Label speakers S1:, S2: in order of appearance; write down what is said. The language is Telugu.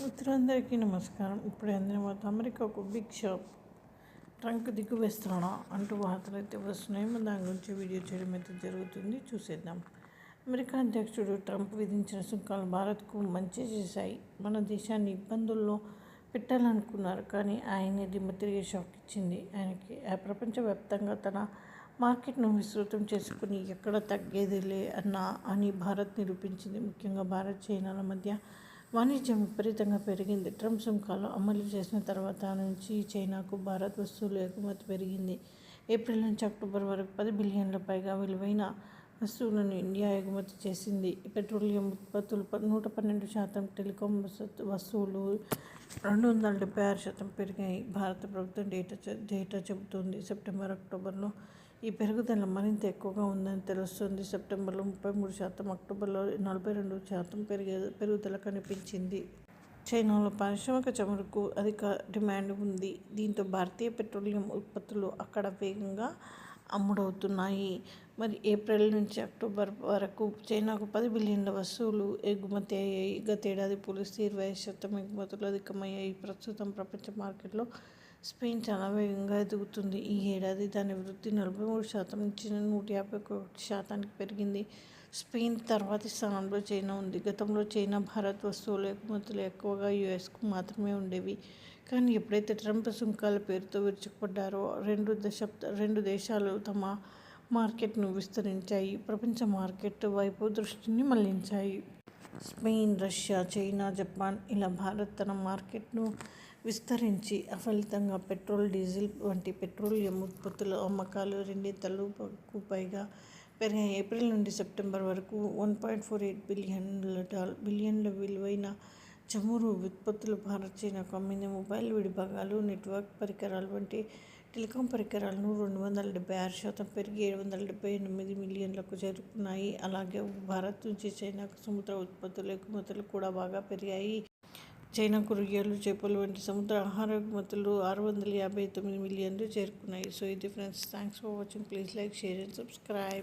S1: మిత్రులందరికీ నమస్కారం. ఇప్పుడు అందరం అమెరికా అమెరికాకు బిగ్ షాప్ ట్రంక్ దిక్కు వేస్తున్నా అంటూ వార్తలు అయితే వస్తున్నాయో దాని గురించి వీడియో చేయడం అయితే జరుగుతుంది. చూసేద్దాం. అమెరికా అధ్యక్షుడు ట్రంప్ విధించిన సుంకాలు భారత్కు మంచి చేశాయి. మన దేశాన్ని ఇబ్బందుల్లో పెట్టాలనుకున్నారు. కానీ ఆయన దిమ్మ తిరిగి షాక్ ఇచ్చింది. ఆయనకి ప్రపంచవ్యాప్తంగా తన మార్కెట్ను విస్తృతం చేసుకుని ఎక్కడ తగ్గేదిలే అన్నా అని భారత్ నిరూపించింది. ముఖ్యంగా భారత్ చైనాల మధ్య వాణిజ్యం విపరీతంగా పెరిగింది. ట్రంప్ సుంకాలు అమలు చేసిన తర్వాత నుంచి చైనాకు భారత్ వస్తువులు ఎగుమతి పెరిగింది. ఏప్రిల్ నుంచి అక్టోబర్ వరకు పది బిలియన్ల పైగా విలువైన వస్తువులను ఇండియా ఎగుమతి చేసింది. పెట్రోలియం ఉత్పత్తులు నూట పన్నెండు శాతం టెలికాం వస్తువులు రెండు వందల డెబ్బై ఆరు శాతం పెరిగాయి. భారత ప్రభుత్వం డేటా డేటా చెబుతుంది. సెప్టెంబర్ అక్టోబర్లో ఈ పెరుగుదల మరింత ఎక్కువగా ఉందని తెలుస్తుంది. సెప్టెంబర్లో ముప్పై మూడు శాతం అక్టోబర్లో నలభై రెండు శాతం పెరిగే పెరుగుదల కనిపించింది. చైనాలో పారిశ్రామిక చమురుకు అధిక డిమాండ్ ఉంది. దీంతో భారతీయ పెట్రోలియం ఉత్పత్తులు అక్కడ వేగంగా అమ్ముడవుతున్నాయి. మరి ఏప్రిల్ నుంచి అక్టోబర్ వరకు చైనాకు పది బిలియన్ల వస్తువులు ఎగుమతి అయ్యాయి. గతేడాది పోలిస్తే ఇరవై శాతం ఎగుమతులు అధికమయ్యాయి. ప్రస్తుతం ప్రపంచ మార్కెట్లో స్పెయిన్ చాలా వేగంగా ఎదుగుతుంది. ఈ ఏడాది దాని వృద్ధి నలభై మూడు శాతం నుంచి నూట యాభై ఒకటి శాతానికి పెరిగింది. స్పెయిన్ తర్వాతి స్థానంలో చైనా ఉంది. గతంలో చైనా భారత్ వస్తువులు ఎగుమతులు ఎక్కువగా యుఎస్కు మాత్రమే ఉండేవి. కానీ ఎప్పుడైతే ట్రంప్ సుంకాల పేరుతో విరుచుకుపడ్డారో రెండు దశాబ్ద రెండు దేశాలు తమ మార్కెట్ను విస్తరించాయి. ప్రపంచ మార్కెట్ వైపు దృష్టిని మళ్ళించాయి. స్పెయిన్ రష్యా చైనా జపాన్ ఇలా భారత్ తన మార్కెట్ను విస్తరించి అఫలితంగా పెట్రోల్ డీజిల్ వంటి పెట్రోలియం ఉత్పత్తుల అమ్మకాలు రెండింతలకు పైగా పెరిగాయి. ఏప్రిల్ నుండి సెప్టెంబర్ వరకు వన్ పాయింట్ ఫోర్ ఎయిట్ బిలియన్ల డాల్ బిలియన్ల విలువైన చమురు ఉత్పత్తులు భారత్ చైనా అమ్మింది మొబైల్ విడిభాగాలు నెట్వర్క్ పరికరాలు వంటి టెలికాం పరికరాలను రెండు వందల డెబ్బై ఆరు శాతం పెరిగి ఏడు వందల డెబ్బై ఎనిమిది మిలియన్లకు చేరుకున్నాయి. అలాగే భారత్ నుంచి చైనాకు సముద్ర ఉత్పత్తులు ఎగుమతులు కూడా బాగా పెరిగాయి. చైనా రొయ్యలు చేపలు వంటి సముద్ర ఆహార ఎగుమతులు ఆరు వందల యాభై తొమ్మిది మిలియన్లు చేరుకున్నాయి. సో ఇది friends thanks for watching please like share and subscribe